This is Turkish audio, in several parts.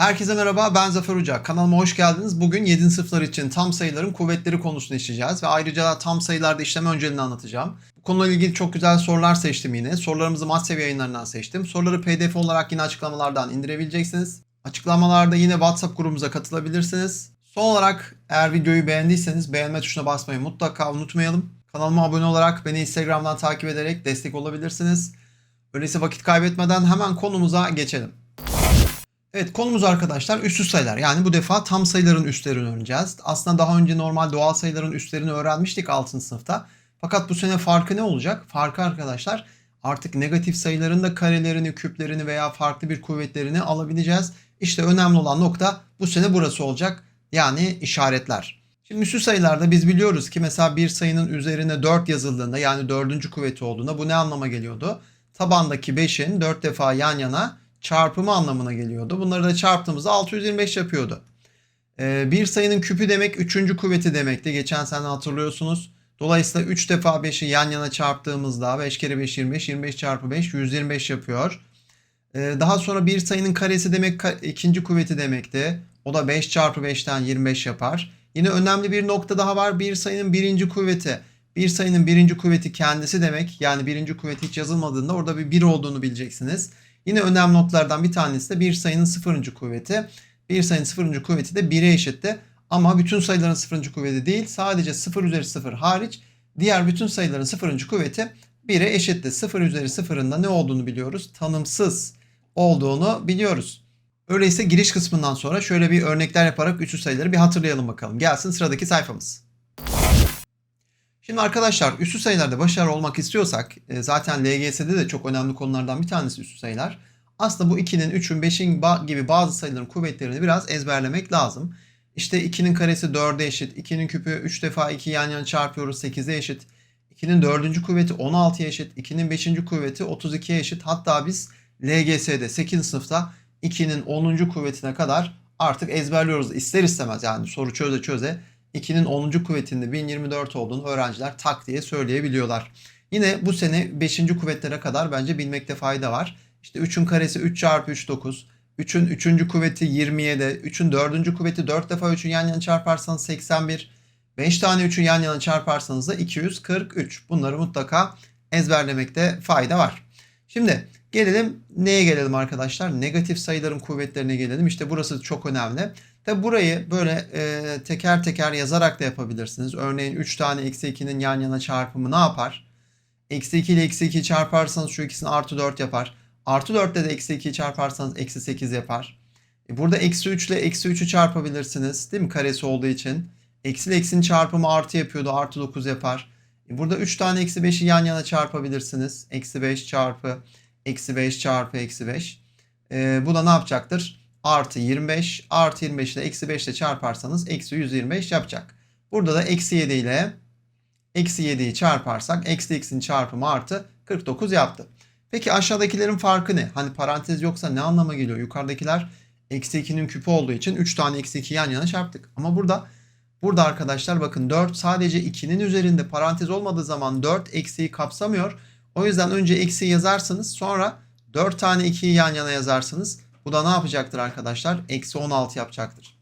Herkese merhaba ben Zafer Uca. Kanalıma hoş geldiniz. Bugün 7. sınıflar için tam sayıların kuvvetleri konusunu işleyeceğiz ve ayrıca tam sayılarda işleme önceliğini anlatacağım. Bu konuyla ilgili çok güzel sorular seçtim yine. Sorularımızı Matsev yayınlarından seçtim. Soruları pdf olarak yine açıklamalardan indirebileceksiniz. Açıklamalarda yine WhatsApp grubumuza katılabilirsiniz. Son olarak eğer videoyu beğendiyseniz beğenme tuşuna basmayı mutlaka unutmayalım. Kanalıma abone olarak beni Instagram'dan takip ederek destek olabilirsiniz. Öyleyse vakit kaybetmeden hemen konumuza geçelim. Evet konumuz arkadaşlar üssü sayılar. Yani bu defa tam sayıların üstlerini öğreneceğiz. Aslında daha önce normal doğal sayıların üstlerini öğrenmiştik 6. sınıfta. Fakat bu sene farkı ne olacak? Farkı arkadaşlar artık negatif sayıların da karelerini, küplerini veya farklı bir kuvvetlerini alabileceğiz. İşte önemli olan nokta bu sene burası olacak. Yani işaretler. Şimdi üssü sayılarda biz biliyoruz ki mesela bir sayının üzerine 4 yazıldığında yani dördüncü kuvveti olduğunda bu ne anlama geliyordu? Tabandaki 5'in 4 defa yan yana çarpımı anlamına geliyordu. Bunları da çarptığımızda 625 yapıyordu. Ee, bir sayının küpü demek 3. kuvveti demekti. Geçen sene hatırlıyorsunuz. Dolayısıyla 3 defa 5'i yan yana çarptığımızda 5 kere 5 25, 25 çarpı 5 125 yapıyor. Ee, daha sonra bir sayının karesi demek ka- ikinci kuvveti demekti. O da 5 çarpı 5'ten 25 yapar. Yine önemli bir nokta daha var. Bir sayının birinci kuvveti. Bir sayının birinci kuvveti kendisi demek. Yani birinci kuvveti hiç yazılmadığında orada bir 1 olduğunu bileceksiniz. Yine önemli noktalardan bir tanesi de bir sayının sıfırıncı kuvveti. Bir sayının sıfırıncı kuvveti de 1'e eşitti. Ama bütün sayıların sıfırıncı kuvveti değil. Sadece 0 üzeri 0 hariç diğer bütün sayıların sıfırıncı kuvveti 1'e eşitti. 0 üzeri 0'ın da ne olduğunu biliyoruz. Tanımsız olduğunu biliyoruz. Öyleyse giriş kısmından sonra şöyle bir örnekler yaparak üstü sayıları bir hatırlayalım bakalım. Gelsin sıradaki sayfamız. Şimdi arkadaşlar üstü sayılarda başarılı olmak istiyorsak e, zaten LGS'de de çok önemli konulardan bir tanesi üstü sayılar. Aslında bu 2'nin, 3'ün, 5'in ba- gibi bazı sayıların kuvvetlerini biraz ezberlemek lazım. İşte 2'nin karesi 4'e eşit, 2'nin küpü 3 defa 2 yan yana çarpıyoruz 8'e eşit. 2'nin 4. kuvveti 16'ya eşit, 2'nin 5. kuvveti 32'ye eşit. Hatta biz LGS'de 8. sınıfta 2'nin 10. kuvvetine kadar artık ezberliyoruz. İster istemez yani soru çöze çöze 2'nin 10. kuvvetinde 1024 olduğunu öğrenciler tak diye söyleyebiliyorlar. Yine bu sene 5. kuvvetlere kadar bence bilmekte fayda var. İşte 3'ün karesi 3 çarpı 3 9. 3'ün 3. kuvveti 27. 3'ün 4. kuvveti 4 defa 3'ü yan yana çarparsanız 81. 5 tane 3'ü yan yana çarparsanız da 243. Bunları mutlaka ezberlemekte fayda var. Şimdi gelelim neye gelelim arkadaşlar? Negatif sayıların kuvvetlerine gelelim. İşte burası çok önemli. Tabi burayı böyle e, teker teker yazarak da yapabilirsiniz. Örneğin 3 tane eksi 2'nin yan yana çarpımı ne yapar? Eksi 2 ile eksi 2 çarparsanız şu ikisini artı 4 yapar. Artı 4 ile de eksi 2'yi çarparsanız eksi 8 yapar. E, burada eksi 3 ile eksi 3'ü çarpabilirsiniz. Değil mi? Karesi olduğu için. Eksi ile eksinin çarpımı artı yapıyordu. Artı 9 yapar. E, burada 3 tane eksi 5'i yan yana çarpabilirsiniz. Eksi 5 çarpı eksi 5 çarpı eksi 5. E, bu da ne yapacaktır? Artı 25. Artı 25 ile eksi 5 ile çarparsanız eksi 125 yapacak. Burada da eksi 7 ile eksi 7'yi çarparsak eksi x'in çarpımı artı 49 yaptı. Peki aşağıdakilerin farkı ne? Hani parantez yoksa ne anlama geliyor? Yukarıdakiler eksi 2'nin küpü olduğu için 3 tane eksi 2 yan yana çarptık. Ama burada burada arkadaşlar bakın 4 sadece 2'nin üzerinde parantez olmadığı zaman 4 eksiği kapsamıyor. O yüzden önce eksi yazarsınız sonra 4 tane 2'yi yan yana yazarsınız. Bu da ne yapacaktır arkadaşlar? Eksi 16 yapacaktır.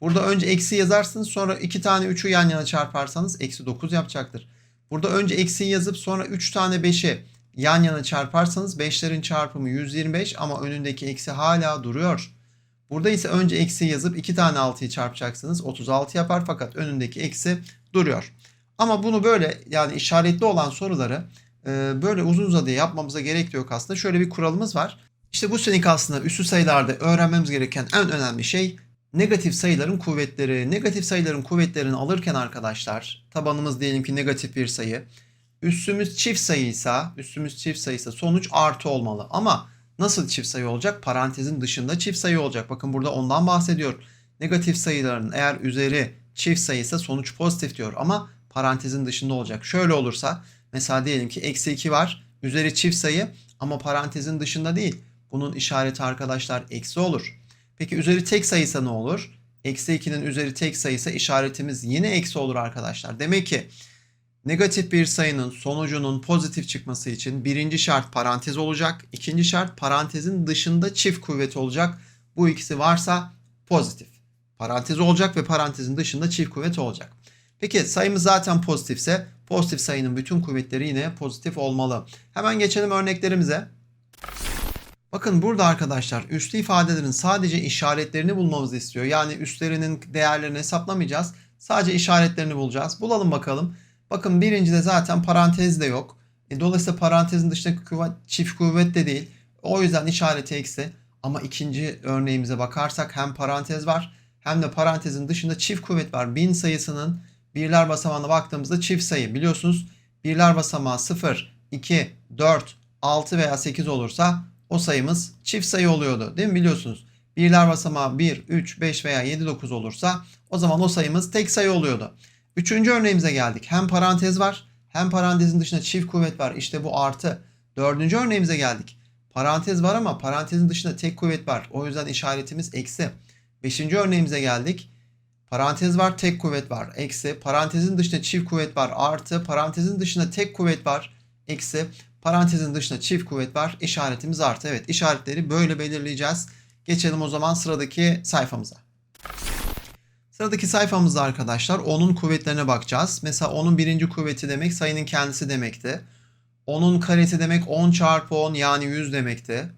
Burada önce eksi yazarsınız sonra 2 tane 3'ü yan yana çarparsanız eksi 9 yapacaktır. Burada önce eksi yazıp sonra 3 tane 5'i yan yana çarparsanız 5'lerin çarpımı 125 ama önündeki eksi hala duruyor. Burada ise önce eksi yazıp 2 tane 6'yı çarpacaksınız 36 yapar fakat önündeki eksi duruyor. Ama bunu böyle yani işaretli olan soruları e, böyle uzun uzadıya yapmamıza gerek yok aslında. Şöyle bir kuralımız var. İşte bu seneki aslında üstü sayılarda öğrenmemiz gereken en önemli şey negatif sayıların kuvvetleri. Negatif sayıların kuvvetlerini alırken arkadaşlar tabanımız diyelim ki negatif bir sayı. Üstümüz çift sayıysa, üstümüz çift sayıysa sonuç artı olmalı. Ama nasıl çift sayı olacak? Parantezin dışında çift sayı olacak. Bakın burada ondan bahsediyor. Negatif sayıların eğer üzeri çift sayıysa sonuç pozitif diyor. Ama parantezin dışında olacak. Şöyle olursa mesela diyelim ki eksi 2 var. Üzeri çift sayı ama parantezin dışında değil. Bunun işareti arkadaşlar eksi olur. Peki üzeri tek sayısa ne olur? Eksi 2'nin üzeri tek sayısa işaretimiz yine eksi olur arkadaşlar. Demek ki negatif bir sayının sonucunun pozitif çıkması için birinci şart parantez olacak. ikinci şart parantezin dışında çift kuvvet olacak. Bu ikisi varsa pozitif. Parantez olacak ve parantezin dışında çift kuvvet olacak. Peki sayımız zaten pozitifse pozitif sayının bütün kuvvetleri yine pozitif olmalı. Hemen geçelim örneklerimize. Bakın burada arkadaşlar üslü ifadelerin sadece işaretlerini bulmamızı istiyor. Yani üstlerinin değerlerini hesaplamayacağız. Sadece işaretlerini bulacağız. Bulalım bakalım. Bakın birincide zaten parantez de yok. E, dolayısıyla parantezin dışındaki kuvvet çift kuvvet de değil. O yüzden işareti eksi. Ama ikinci örneğimize bakarsak hem parantez var hem de parantezin dışında çift kuvvet var. Bin sayısının birler basamağına baktığımızda çift sayı. Biliyorsunuz birler basamağı 0, 2, 4, 6 veya 8 olursa o sayımız çift sayı oluyordu. Değil mi? Biliyorsunuz. Birler basamağı 1, 3, 5 veya 7, 9 olursa o zaman o sayımız tek sayı oluyordu. Üçüncü örneğimize geldik. Hem parantez var hem parantezin dışında çift kuvvet var. İşte bu artı. Dördüncü örneğimize geldik. Parantez var ama parantezin dışında tek kuvvet var. O yüzden işaretimiz eksi. Beşinci örneğimize geldik. Parantez var, tek kuvvet var. Eksi. Parantezin dışında çift kuvvet var. Artı. Parantezin dışında tek kuvvet var. Eksi. Parantezin dışında çift kuvvet var. İşaretimiz artı. Evet işaretleri böyle belirleyeceğiz. Geçelim o zaman sıradaki sayfamıza. Sıradaki sayfamızda arkadaşlar onun kuvvetlerine bakacağız. Mesela onun birinci kuvveti demek sayının kendisi demekti. Onun karesi demek 10 çarpı 10 yani 100 demekti.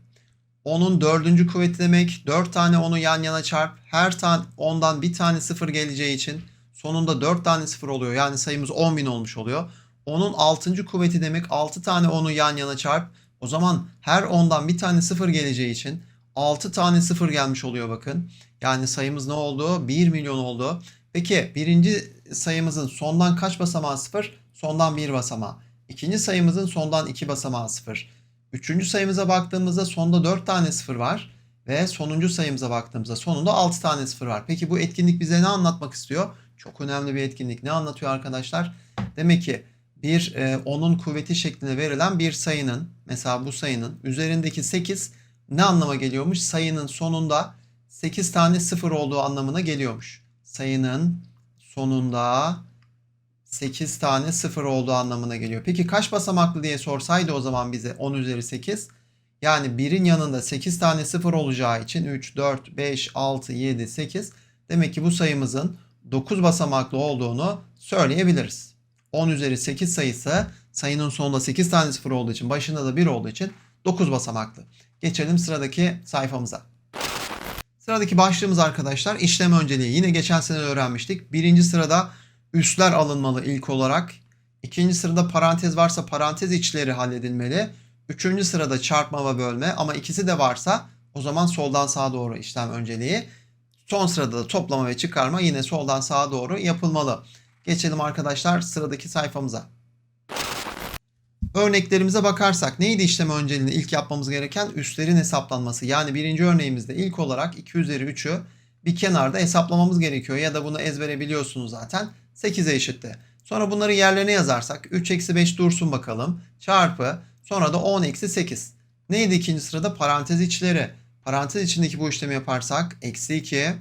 Onun dördüncü kuvveti demek 4 tane onu yan yana çarp. Her tane ondan bir tane sıfır geleceği için sonunda 4 tane sıfır oluyor. Yani sayımız 10.000 olmuş oluyor. Onun altıncı kuvveti demek 6 tane onu yan yana çarp. O zaman her ondan bir tane sıfır geleceği için 6 tane sıfır gelmiş oluyor bakın. Yani sayımız ne oldu? 1 milyon oldu. Peki birinci sayımızın sondan kaç basamağı sıfır? Sondan bir basamağı. İkinci sayımızın sondan iki basamağı sıfır. Üçüncü sayımıza baktığımızda sonda 4 tane sıfır var. Ve sonuncu sayımıza baktığımızda sonunda 6 tane sıfır var. Peki bu etkinlik bize ne anlatmak istiyor? Çok önemli bir etkinlik. Ne anlatıyor arkadaşlar? Demek ki bir e, onun kuvveti şeklinde verilen bir sayının mesela bu sayının üzerindeki 8 ne anlama geliyormuş? Sayının sonunda 8 tane sıfır olduğu anlamına geliyormuş. Sayının sonunda 8 tane sıfır olduğu anlamına geliyor. Peki kaç basamaklı diye sorsaydı o zaman bize 10 üzeri 8. Yani 1'in yanında 8 tane sıfır olacağı için 3, 4, 5, 6, 7, 8. Demek ki bu sayımızın 9 basamaklı olduğunu söyleyebiliriz. 10 üzeri 8 sayısı sayının sonunda 8 tane sıfır olduğu için başında da 1 olduğu için 9 basamaklı. Geçelim sıradaki sayfamıza. Sıradaki başlığımız arkadaşlar işlem önceliği. Yine geçen sene öğrenmiştik. Birinci sırada üsler alınmalı ilk olarak. İkinci sırada parantez varsa parantez içleri halledilmeli. Üçüncü sırada çarpma ve bölme ama ikisi de varsa o zaman soldan sağa doğru işlem önceliği. Son sırada da toplama ve çıkarma yine soldan sağa doğru yapılmalı. Geçelim arkadaşlar sıradaki sayfamıza. Örneklerimize bakarsak neydi işlem önceliğinde ilk yapmamız gereken üstlerin hesaplanması. Yani birinci örneğimizde ilk olarak 2 üzeri 3'ü bir kenarda hesaplamamız gerekiyor. Ya da bunu ezbere biliyorsunuz zaten 8'e eşitti. Sonra bunları yerlerine yazarsak 3 eksi 5 dursun bakalım. Çarpı sonra da 10 eksi 8. Neydi ikinci sırada? Parantez içleri. Parantez içindeki bu işlemi yaparsak eksi 2.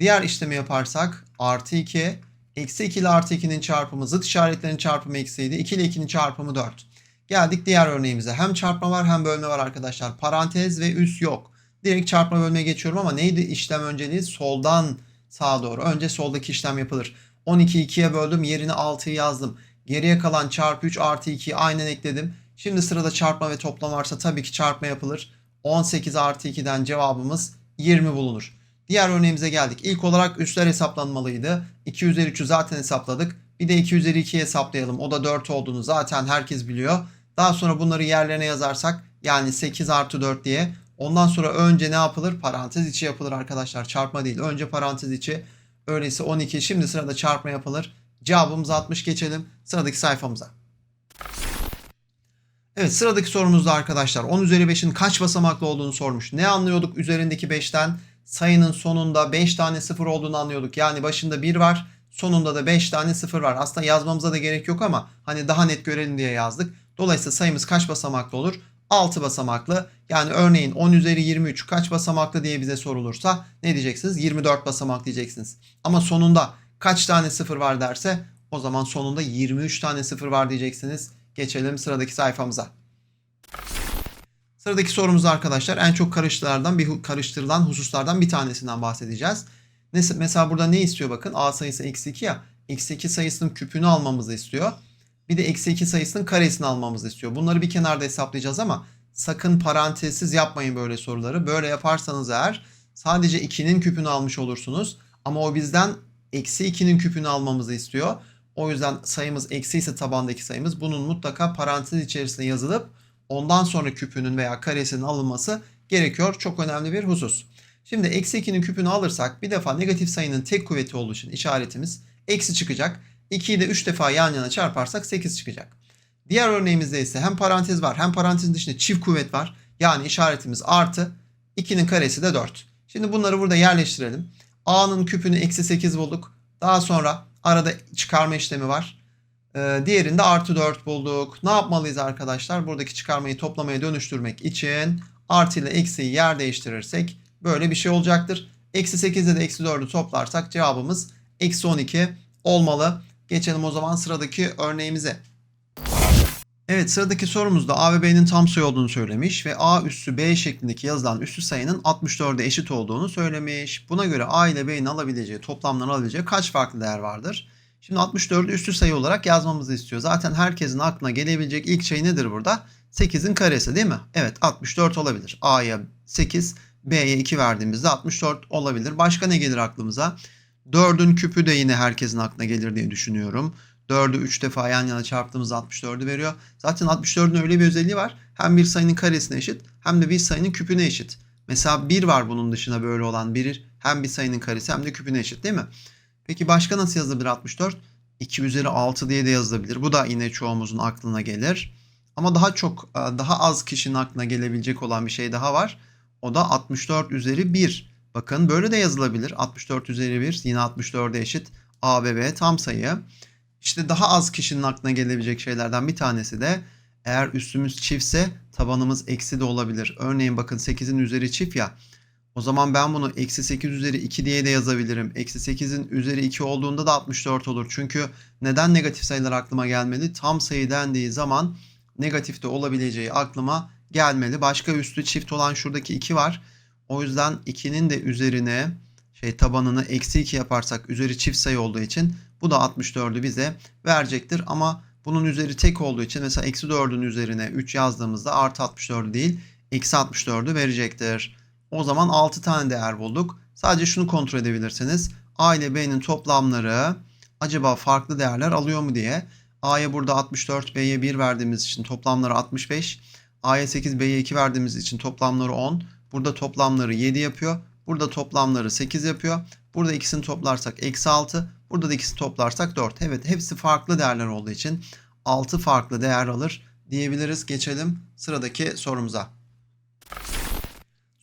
Diğer işlemi yaparsak artı 2. Eksi 2 ile artı 2'nin çarpımı zıt işaretlerin çarpımı eksiydi. 2 ile 2'nin çarpımı 4. Geldik diğer örneğimize. Hem çarpma var hem bölme var arkadaşlar. Parantez ve üs yok. Direkt çarpma bölmeye geçiyorum ama neydi işlem önceliği? Soldan sağa doğru. Önce soldaki işlem yapılır. 12'yi 2'ye böldüm. Yerine 6'yı yazdım. Geriye kalan çarpı 3 artı 2'yi aynen ekledim. Şimdi sırada çarpma ve toplam varsa tabii ki çarpma yapılır. 18 artı 2'den cevabımız 20 bulunur. Diğer örneğimize geldik. İlk olarak üsler hesaplanmalıydı. 2 üzeri 3'ü zaten hesapladık. Bir de 2 üzeri 2'yi hesaplayalım. O da 4 olduğunu zaten herkes biliyor. Daha sonra bunları yerlerine yazarsak yani 8 artı 4 diye. Ondan sonra önce ne yapılır? Parantez içi yapılır arkadaşlar. Çarpma değil. Önce parantez içi. Öyleyse 12. Şimdi sırada çarpma yapılır. Cevabımız 60 geçelim. Sıradaki sayfamıza. Evet sıradaki sorumuzda arkadaşlar 10 üzeri 5'in kaç basamaklı olduğunu sormuş. Ne anlıyorduk üzerindeki 5'ten? Sayının sonunda 5 tane sıfır olduğunu anlıyorduk. Yani başında 1 var. Sonunda da 5 tane sıfır var. Aslında yazmamıza da gerek yok ama hani daha net görelim diye yazdık. Dolayısıyla sayımız kaç basamaklı olur? 6 basamaklı. Yani örneğin 10 üzeri 23 kaç basamaklı diye bize sorulursa ne diyeceksiniz? 24 basamak diyeceksiniz. Ama sonunda kaç tane sıfır var derse o zaman sonunda 23 tane sıfır var diyeceksiniz. Geçelim sıradaki sayfamıza. Sıradaki sorumuzda arkadaşlar en çok karıştırılardan bir karıştırılan hususlardan bir tanesinden bahsedeceğiz. Mesela burada ne istiyor bakın a sayısı eksi 2 ya. Eksi 2 sayısının küpünü almamızı istiyor. Bir de eksi 2 sayısının karesini almamızı istiyor. Bunları bir kenarda hesaplayacağız ama sakın parantezsiz yapmayın böyle soruları. Böyle yaparsanız eğer sadece 2'nin küpünü almış olursunuz. Ama o bizden eksi 2'nin küpünü almamızı istiyor. O yüzden sayımız eksi ise tabandaki sayımız bunun mutlaka parantez içerisinde yazılıp ondan sonra küpünün veya karesinin alınması gerekiyor. Çok önemli bir husus. Şimdi eksi 2'nin küpünü alırsak bir defa negatif sayının tek kuvveti olduğu için işaretimiz eksi çıkacak. 2'yi de 3 defa yan yana çarparsak 8 çıkacak. Diğer örneğimizde ise hem parantez var hem parantezin dışında çift kuvvet var. Yani işaretimiz artı 2'nin karesi de 4. Şimdi bunları burada yerleştirelim. A'nın küpünü eksi 8 bulduk. Daha sonra arada çıkarma işlemi var. Ee, diğerinde artı 4 bulduk. Ne yapmalıyız arkadaşlar? Buradaki çıkarmayı toplamaya dönüştürmek için artı ile eksiyi yer değiştirirsek böyle bir şey olacaktır. Eksi 8 ile de eksi 4'ü toplarsak cevabımız eksi 12 olmalı. Geçelim o zaman sıradaki örneğimize. Evet sıradaki sorumuzda A ve B'nin tam sayı olduğunu söylemiş ve A üssü B şeklindeki yazılan üssü sayının 64'e eşit olduğunu söylemiş. Buna göre A ile B'nin alabileceği toplamdan alabileceği kaç farklı değer vardır? Şimdi 64'ü üstü sayı olarak yazmamızı istiyor. Zaten herkesin aklına gelebilecek ilk şey nedir burada? 8'in karesi değil mi? Evet 64 olabilir. A'ya 8, B'ye 2 verdiğimizde 64 olabilir. Başka ne gelir aklımıza? 4'ün küpü de yine herkesin aklına gelir diye düşünüyorum. 4'ü 3 defa yan yana çarptığımızda 64'ü veriyor. Zaten 64'ün öyle bir özelliği var. Hem bir sayının karesine eşit hem de bir sayının küpüne eşit. Mesela 1 var bunun dışında böyle olan bir hem bir sayının karesi hem de küpüne eşit değil mi? Peki başka nasıl yazılabilir 64? 2 üzeri 6 diye de yazılabilir. Bu da yine çoğumuzun aklına gelir. Ama daha çok daha az kişinin aklına gelebilecek olan bir şey daha var. O da 64 üzeri 1. Bakın böyle de yazılabilir. 64 üzeri 1 yine 64'e eşit. A ve B tam sayı. İşte daha az kişinin aklına gelebilecek şeylerden bir tanesi de eğer üstümüz çiftse tabanımız eksi de olabilir. Örneğin bakın 8'in üzeri çift ya. O zaman ben bunu eksi 8 üzeri 2 diye de yazabilirim. Eksi 8'in üzeri 2 olduğunda da 64 olur. Çünkü neden negatif sayılar aklıma gelmedi? Tam sayı dendiği zaman negatif de olabileceği aklıma gelmeli. Başka üstü çift olan şuradaki 2 var. O yüzden 2'nin de üzerine şey tabanını eksi 2 yaparsak üzeri çift sayı olduğu için bu da 64'ü bize verecektir. Ama bunun üzeri tek olduğu için mesela eksi 4'ün üzerine 3 yazdığımızda artı 64'ü değil eksi 64'ü verecektir. O zaman 6 tane değer bulduk. Sadece şunu kontrol edebilirsiniz. A ile B'nin toplamları acaba farklı değerler alıyor mu diye. A'ya burada 64, B'ye 1 verdiğimiz için toplamları 65. A'ya 8, B'ye 2 verdiğimiz için toplamları 10. Burada toplamları 7 yapıyor. Burada toplamları 8 yapıyor. Burada ikisini toplarsak eksi 6. Burada da ikisini toplarsak 4. Evet hepsi farklı değerler olduğu için 6 farklı değer alır diyebiliriz. Geçelim sıradaki sorumuza.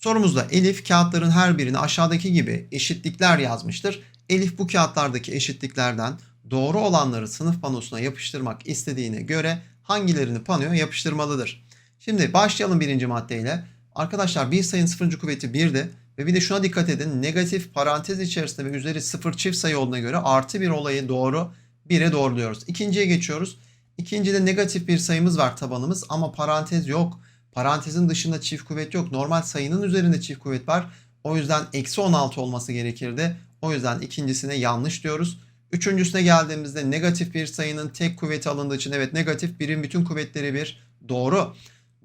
Sorumuzda Elif kağıtların her birini aşağıdaki gibi eşitlikler yazmıştır. Elif bu kağıtlardaki eşitliklerden doğru olanları sınıf panosuna yapıştırmak istediğine göre hangilerini panoya yapıştırmalıdır? Şimdi başlayalım birinci maddeyle. Arkadaşlar bir sayının sıfırıncı kuvveti 1'di. Ve bir de şuna dikkat edin. Negatif parantez içerisinde ve üzeri sıfır çift sayı olduğuna göre artı bir olayı doğru 1'e doğruluyoruz. İkinciye geçiyoruz. İkincide negatif bir sayımız var tabanımız ama parantez yok. Parantezin dışında çift kuvvet yok. Normal sayının üzerinde çift kuvvet var. O yüzden eksi 16 olması gerekirdi. O yüzden ikincisine yanlış diyoruz. Üçüncüsüne geldiğimizde negatif bir sayının tek kuvveti alındığı için evet negatif birin bütün kuvvetleri bir doğru.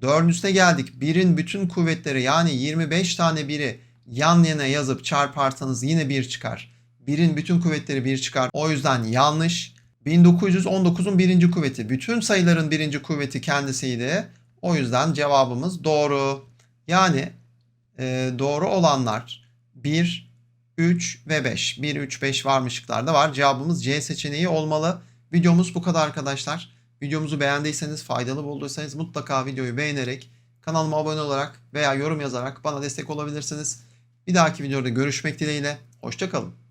Dördüncüsüne geldik. Birin bütün kuvvetleri yani 25 tane biri yan yana yazıp çarparsanız yine 1 çıkar. Birin bütün kuvvetleri 1 çıkar. O yüzden yanlış. 1919'un birinci kuvveti. Bütün sayıların birinci kuvveti kendisiydi. O yüzden cevabımız doğru. Yani e, doğru olanlar 1, 3 ve 5. 1, 3, 5 var mı şıklarda var. Cevabımız C seçeneği olmalı. Videomuz bu kadar arkadaşlar. Videomuzu beğendiyseniz, faydalı bulduysanız mutlaka videoyu beğenerek, kanalıma abone olarak veya yorum yazarak bana destek olabilirsiniz. Bir dahaki videoda görüşmek dileğiyle. Hoşçakalın.